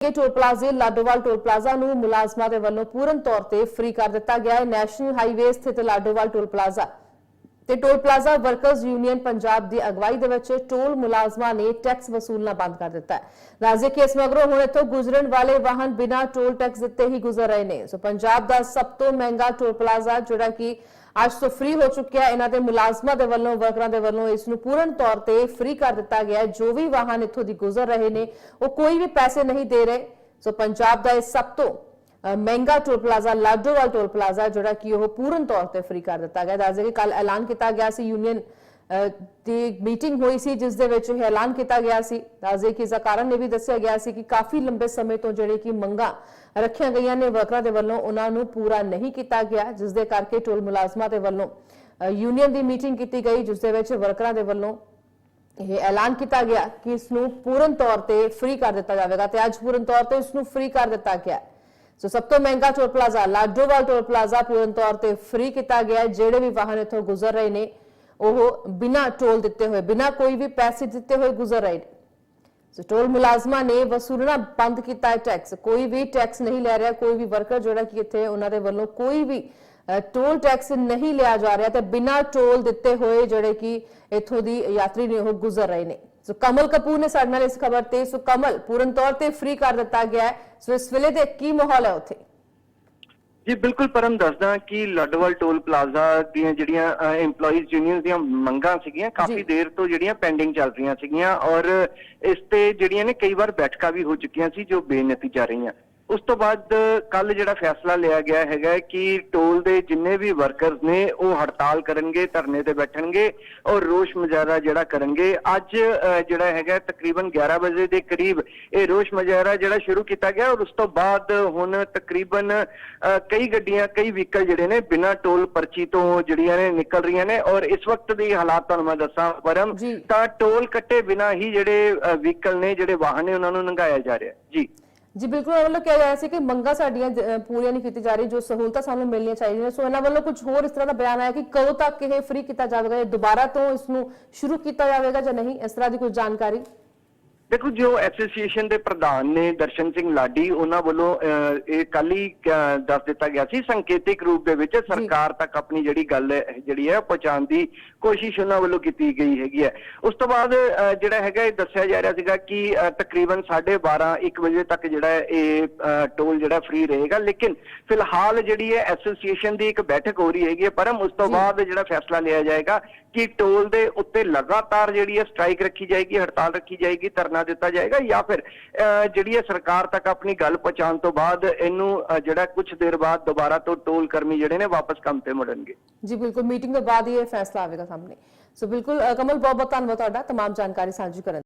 ਕਿ ਟੋਲ ਪਲਾਜ਼ੇ Ladowal toll plaza ਨੂੰ ਮੁਲਾਜ਼ਮਾਂ ਦੇ ਵੱਲੋਂ ਪੂਰਨ ਤੌਰ ਤੇ ਫ੍ਰੀ ਕਰ ਦਿੱਤਾ ਗਿਆ ਹੈ। ਨੈਸ਼ਨਲ ਹਾਈਵੇ ਸਥਿਤ ਲਾਡੋਵਾਲ ਟੋਲ ਪਲਾਜ਼ਾ। ਤੇ toll plaza workers union Punjab ਦੀ ਅਗਵਾਈ ਦੇ ਵਿੱਚ ਟੋਲ ਮੁਲਾਜ਼ਮਾਂ ਨੇ ਟੈਕਸ ਵਸੂਲਣਾ ਬੰਦ ਕਰ ਦਿੱਤਾ ਹੈ। ਰਾਜੇ ਕੇਸ ਮਗਰੋਂ ਹੁਣ ਇੱਥੋਂ ਗੁਜ਼ਰਨ ਵਾਲੇ ਵਾਹਨ ਬਿਨਾਂ ਟੋਲ ਟੈਕਸ ਦਿੱਤੇ ਹੀ ਗੁਜ਼ਰ ਰਹੇ ਨੇ। ਸੋ ਪੰਜਾਬ ਦਾ ਸਭ ਤੋਂ ਮਹਿੰਗਾ ਟੋਲ ਪਲਾਜ਼ਾ, ਜਿਹੜਾ ਕਿ ਅੱਜ ਤੋਂ ਫ੍ਰੀ ਹੋ ਚੁੱਕਿਆ ਇਹਨਾਂ ਦੇ ਮੁਲਾਜ਼ਮਾਂ ਦੇ ਵੱਲੋਂ ਵਰਕਰਾਂ ਦੇ ਵੱਲੋਂ ਇਸ ਨੂੰ ਪੂਰਨ ਤੌਰ ਤੇ ਫ੍ਰੀ ਕਰ ਦਿੱਤਾ ਗਿਆ ਜੋ ਵੀ ਵਾਹਨ ਇੱਥੋਂ ਦੀ ਗੁਜ਼ਰ ਰਹੇ ਨੇ, ਉਹ ਕੋਈ ਵੀ ਪੈਸੇ ਨਹੀਂ ਦੇ ਰਹੇ। ਸੋ ਪੰਜਾਬ ਦਾ ਇਹ ਸਭ ਤੋਂ ਮਹਿੰਗਾ toll plaza Ladowal toll plaza ਜਿਹੜਾ ਕਿ ਉਹ ਪੂਰਨ ਤੌਰ ਤੇ ਫ੍ਰੀ ਕਰ ਦਿੱਤਾ ਗਿਆ। ਦੱਸਦੇ ਕਿ ਕੱਲ ਐਲਾਨ ਕੀਤਾ ਗਿਆ ਸੀ ਯੂਨੀਅਨ ਦੀ ਮੀਟਿੰਗ ਹੋਈ ਸੀ, ਜਿਸ ਦੇ ਵਿੱਚ ਇਹ ਐਲਾਨ ਕੀਤਾ ਗਿਆ ਸੀ। ਦੱਸਦੇ ਕਿ ਇਸ ਦਾ ਵੀ ਦੱਸਿਆ ਗਿਆ ਸੀ ਕਿ ਕਾਫੀ ਲੰਬੇ ਸਮੇਂ ਤੋਂ ਜਿਹੜੇ ਕਿ ਮੰਗਾਂ ਰੱਖੀਆਂ ਗਈਆਂ ਨੇ, ਵਰਕਰਾਂ ਦੇ ਵੱਲੋਂ ਉਹਨਾਂ ਨੂੰ ਪੂਰਾ ਨਹੀਂ ਕੀਤਾ ਗਿਆ, ਜਿਸ ਦੇ ਕਰਕੇ ਟੋਲ ਮੁਲਾਜ਼ਮਾਂ ਦੇ ਵੱਲੋਂ ਯੂਨੀਅਨ ਦੀ ਮੀਟਿੰਗ ਕੀਤੀ ਗਈ, ਜਿਸ ਦੇ ਵਿੱਚ ਵਰਕਰਾਂ ਦੇ ਵੱਲੋਂ ਇਹ ਐਲਾਨ ਕੀਤਾ ਗਿਆ ਕਿ ਇਸ ਨੂੰ ਪੂਰਨ ਤੌਰ ਤੇ ਫ੍ਰੀ ਕਰ ਦਿੱਤਾ ਜਾਵੇਗਾ। ਤੇ ਅੱਜ ਪੂਰਨ ਤੌਰ ਤੇ ਇਸ ਨੂੰ ਫ੍ਰੀ ਕਰ ਦਿੱਤਾ ਗਿਆ। ਹੈ। ਸੋ ਸਭ ਤੋਂ ਮਹਿੰਗਾ toll plaza Ladowal toll plaza ਪੂਰਨ ਤੌਰ ਤੇ ਫ੍ਰੀ ਕੀਤਾ ਗਿਆ। ਜਿਹੜੇ ਵੀ ਵਾਹਨ ਇੱਥੋਂ ਗੁਜ਼ਰ ਰਹੇ ਨੇ, ਉਹ ਬਿਨਾਂ ਟੋਲ ਦਿੱਤੇ ਹੋਏ, ਬਿਨਾਂ ਕੋਈ ਵੀ ਪੈਸੇ ਦਿੱਤੇ ਹੋਏ ਗੁਜ਼ਰ ਰਹੇ ਨੇ। ਸੋ ਟੋਲ ਮੁਲਾਜ਼ਮਾਂ ਨੇ ਵਸੂਲਣਾ ਬੰਦ ਕੀਤਾ ਹੈ ਟੈਕਸ ਕੋਈ ਵੀ ਟੈਕਸ ਨਹੀਂ ਲੈ ਰਿਹਾ, ਕੋਈ ਵੀ ਵਰਕਰ ਜਿਹੜਾ ਕਿ ਇੱਥੇ ਉਹਨਾਂ ਦੇ ਵੱਲੋਂ ਕੋਈ ਵੀ ਟੋਲ ਟੈਕਸ ਨਹੀਂ ਲਿਆ ਜਾ ਰਿਹਾ ਤੇ ਬਿਨਾਂ ਟੋਲ ਦਿੱਤੇ ਹੋਏ ਜਿਹੜੇ ਕਿ ਇੱਥੋਂ ਦੀ ਯਾਤਰੀ ਨੇ, ਉਹ ਗੁਜ਼ਰ ਰਹੇ ਨੇ। ਸੋ ਕਮਲ ਕਪੂਰ ਨੇ ਸਾਡੇ ਨਾਲ ਇਸ ਖਬਰ ਤੇ ਸੋ ਕਮਲ ਪੂਰਨ ਤੌਰ ਤੇ ਫ੍ਰੀ ਕਰ ਦਿੱਤਾ ਗਿਆ ਹੈ। ਸੋ ਇਸ ਵੇਲੇ ਦੇ ਕੀ ਮਾਹੌਲ ਹੈ ਉੱਥੇ? ਜੀ ਬਿਲਕੁਲ ਪਰਮ ਦੱਸਦਾ ਕਿ ਲੱਡਵਾਲ ਟੋਲ ਪਲਾਜ਼ਾ ਦੀਆਂ ਜਿਹੜੀਆਂ EMPLOYEES ਯੂਨੀਅਨ ਦੀਆਂ ਮੰਗਾਂ ਸੀਗੀਆਂ। ਕਾਫੀ ਦੇਰ ਤੋਂ ਜਿਹੜੀਆਂ ਪੈਂਡਿੰਗ ਚੱਲ ਰਹੀਆਂ ਸੀਗੀਆਂ ਔਰ ਇਸ ਤੇ ਜਿਹੜੀਆਂ ਨੇ ਕਈ ਵਾਰ ਬੈਠਕਾਂ ਵੀ ਹੋ ਚੁੱਕੀਆਂ ਸੀ ਜੋ ਬੇਨਤੀਜਾ ਰਹੀਆਂ। ਉਸ ਤੋਂ ਬਾਅਦ ਕੱਲ ਜਿਹੜਾ ਫੈਸਲਾ ਲਿਆ ਗਿਆ ਹੈਗਾ ਕਿ ਟੋਲ ਦੇ ਜਿੰਨੇ ਵੀ ਵਰਕਰਸ ਨੇ ਉਹ ਹੜਤਾਲ ਕਰਨਗੇ ਧਰਨੇ ਤੇ ਬੈਠਣਗੇ ਔਰ ਰੋਸ਼ ਮੁਜ਼ਾਹਰਾ ਜਿਹੜਾ ਕਰਨਗੇ। ਅੱਜ ਜਿਹੜਾ ਹੈਗਾ ਤਕਰੀਬਨ 11 ਵਜੇ ਦੇ ਕਰੀਬ ਇਹ ਰੋਸ਼ ਮੁਜ਼ਾਹਰਾ ਜਿਹੜਾ ਸ਼ੁਰੂ ਕੀਤਾ ਗਿਆ ਔਰ ਉਸ ਤੋਂ ਬਾਅਦ ਹੁਣ ਤਕਰੀਬਨ ਕਈ ਗੱਡੀਆਂ ਕਈ ਵਹੀਕਲ ਜਿਹੜੇ ਨੇ ਬਿਨਾਂ ਟੋਲ ਪਰਚੀ ਤੋਂ ਜਿਹੜੀਆਂ ਨੇ ਨਿਕਲ ਰਹੀਆਂ ਨੇ ਔਰ ਇਸ ਵਕਤ ਦੀ ਹਾਲਾਤ ਤੁਹਾਨੂੰ ਮੈਂ ਦੱਸਾਂ ਪਰਮ। ਤਾਂ ਟੋਲ ਕੱਟੇ ਬਿਨਾਂ ਹੀ ਜਿਹੜੇ ਵਹੀਕਲ ਨੇ ਜਿਹੜੇ ਵਾਹਨ ਨੇ ਉਹਨਾਂ ਨੂੰ ਲੰਘਾਇਆ ਜਾ ਰਿਹਾ ਜੀ। ਜੀ, ਬਿਲਕੁਲ ਉਹਨਾਂ ਵੱਲੋਂ ਕਿਹਾ ਜਾ ਰਿਹਾ ਸੀ ਕਿ ਮੰਗਾਂ ਸਾਡੀਆਂ ਜ- ਪੂਰੀਆਂ ਨਹੀਂ ਕੀਤੀ ਜਾ ਰਹੀ, ਜੋ ਸਹੂਲਤਾਂ ਸਾਨੂੰ ਮਿਲਣੀਆਂ ਚਾਹੀਦੀਆਂ ਨੇ। ਸੋ ਇਹਨਾਂ ਵੱਲੋਂ ਕੁਝ ਹੋਰ ਇਸ ਤਰ੍ਹਾਂ ਦਾ ਬਿਆਨ ਆਇਆ ਕਿ ਕਦੋਂ ਤੱਕ ਇਹ ਫ੍ਰੀ ਕੀਤਾ ਜਾਵੇਗਾ ਜਾਂ ਦੁਬਾਰਾ ਤੋਂ ਇਸ ਨੂੰ ਸ਼ੁਰੂ ਕੀਤਾ ਜਾਵੇਗਾ ਜਾਂ ਨਹੀਂ, ਇਸ ਤਰ੍ਹਾਂ ਦੀ ਕੋਈ ਜਾਣਕਾਰੀ ਦੇਖੋ ਜੋ ਐਸੋਸੀਏਸ਼ਨ ਦੇ ਪ੍ਰਧਾਨ ਨੇ ਦਰਸ਼ਨ ਸਿੰਘ ਲਾਡੀ ਉਹਨਾਂ ਵੱਲੋਂ ਇਹ ਕੱਲ ਹੀ ਦੱਸ ਦਿੱਤਾ ਗਿਆ ਸੀ ਸੰਕੇਤਿਕ ਰੂਪ ਦੇ ਵਿੱਚ ਸਰਕਾਰ ਤੱਕ ਆਪਣੀ ਜਿਹੜੀ ਗੱਲ ਜਿਹੜੀ ਹੈ ਪਹੁੰਚਾਉਣ ਦੀ ਕੋਸ਼ਿਸ਼ ਉਹਨਾਂ ਵੱਲੋਂ ਕੀਤੀ ਗਈ ਹੈਗੀ ਹੈ। ਉਸ ਤੋਂ ਬਾਅਦ ਜਿਹੜਾ ਹੈਗਾ ਇਹ ਦੱਸਿਆ ਜਾ ਰਿਹਾ ਸੀਗਾ ਕਿ ਤਕਰੀਬਨ 12:30 1 ਵਜੇ ਤੱਕ ਜਿਹੜਾ ਇਹ ਟੋਲ ਜਿਹੜਾ ਫ੍ਰੀ ਰਹੇਗਾ। ਲੇਕਿਨ ਫਿਲਹਾਲ ਜਿਹੜੀ ਹੈ ਐਸੋਸੀਏਸ਼ਨ ਦੀ ਇੱਕ ਬੈਠਕ ਹੋ ਰਹੀ ਹੈਗੀ ਹੈ ਪਰਮ ਉਸ ਤੋਂ। ਬਾਅਦ ਜਿਹੜਾ ਫੈਸਲਾ ਲਿਆ ਜਾਏਗਾ ਕਿ ਟੋਲ ਦੇ ਉੱਤੇ ਲਗਾਤਾਰ ਜਿਹੜੀ ਹੈ ਸਟ੍ਰਾਈਕ ਰੱਖੀ ਜਾਏਗੀ ਹੜਤਾਲ ਰੱਖੀ ਜਾਏਗੀ ਧਰਨਾ ਦਿੱਤਾ ਜਾਏਗਾ ਜਾਂ ਫਿਰ ਅਹ, ਜਿਹੜੀ ਹੈ ਸਰਕਾਰ ਤੱਕ ਆਪਣੀ ਗੱਲ ਪਹੁੰਚਾਉਣ ਤੋਂ ਬਾਅਦ ਇਹਨੂੰ ਅਹ, ਜਿਹੜਾ ਕੁਝ ਦੇਰ ਬਾਅਦ ਦੁਬਾਰਾ ਤੋਂ ਟੋਲ ਕਰਮੀ ਜਿਹੜੇ ਨੇ ਵਾਪਸ ਕੰਮ ਤੇ ਮੁੜਨਗੇ ਜੀ ਬਿਲਕੁਲ ਮੀਟਿੰਗ ਤੋਂ ਬਾਅਦ ਹੀ ਇਹ ਫੈਸਲਾ ਆਵੇਗਾ ਸਾਹਮਣੇ ਸੋ ਬਿਲਕੁਲ ਅ, ਕਮਲ ਬਹੁਤ ਬਹੁਤ ਧੰਨਵਾਦ ਤੁਹਾਡਾ तमाम ਜਾਣਕਾਰੀ ਸਾਂਝੀ ਕਰਨ